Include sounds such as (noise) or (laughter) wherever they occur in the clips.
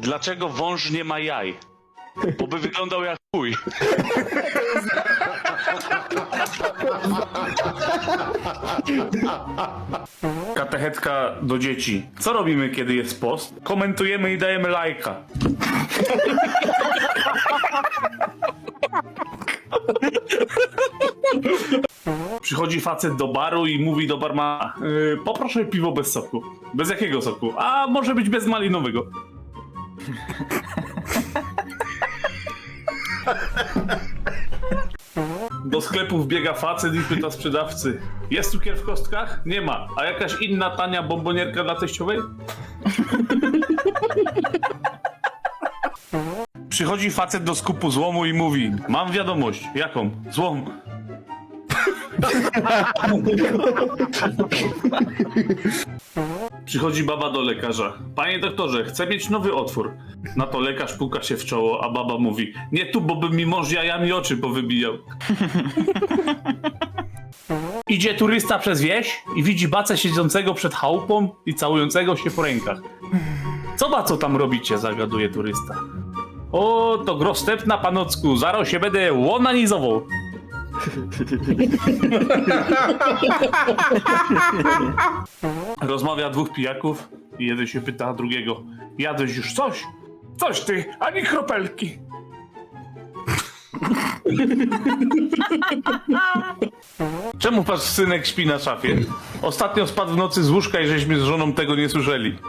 Dlaczego wąż nie ma jaj? Bo by wyglądał jak chuj. Katechetka do dzieci. Co robimy, kiedy jest post? Komentujemy i dajemy lajka. Przychodzi facet do baru i mówi do barmana yy, poproszę piwo bez soku. Bez jakiego soku? A może być bez malinowego. Do sklepu wbiega facet i pyta sprzedawcy Jest cukier w kostkach? Nie ma. A jakaś inna tania bombonierka dla teściowej? Przychodzi facet do skupu złomu i mówi Mam wiadomość. Jaką? Złom. (laughs) Przychodzi baba do lekarza. Panie doktorze, chcę mieć nowy otwór. Na to lekarz puka się w czoło, a baba mówi Nie tu, bo by mi mąż jajami oczy powybijał. (laughs) Idzie turysta przez wieś i widzi bacę siedzącego przed chałupą i całującego się po rękach. Co baco tam robicie? zagaduje turysta. O, to grostepna panocku, zaro się będę łonanizował. (laughs) Rozmawia dwóch pijaków i jeden się pyta drugiego. Jadłeś już coś? Coś ty, ani kropelki. (laughs) Czemu wasz synek śpi na szafie? Ostatnio spadł w nocy z łóżka i żeśmy z żoną tego nie słyszeli. (laughs)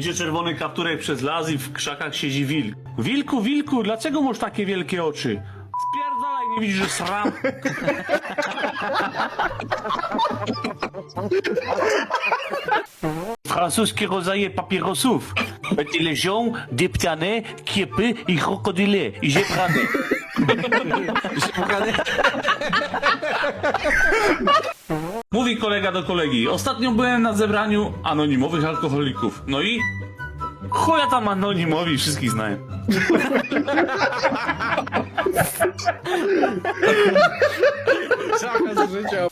Idzie czerwony kapturek przez las i w krzakach siedzi wilk. Wilku, wilku, dlaczego masz takie wielkie oczy? Spierdalaj, nie widzisz, że sram. Francuskie rodzaje papierosów. Leżą, deptane, kiepy i krokodyle. I żebrane. (laughs) (laughs) Mówi kolega do kolegi. Ostatnio byłem na zebraniu anonimowych alkoholików. No i chuja tam anonimowi, wszystkich znają. Zakaz życia.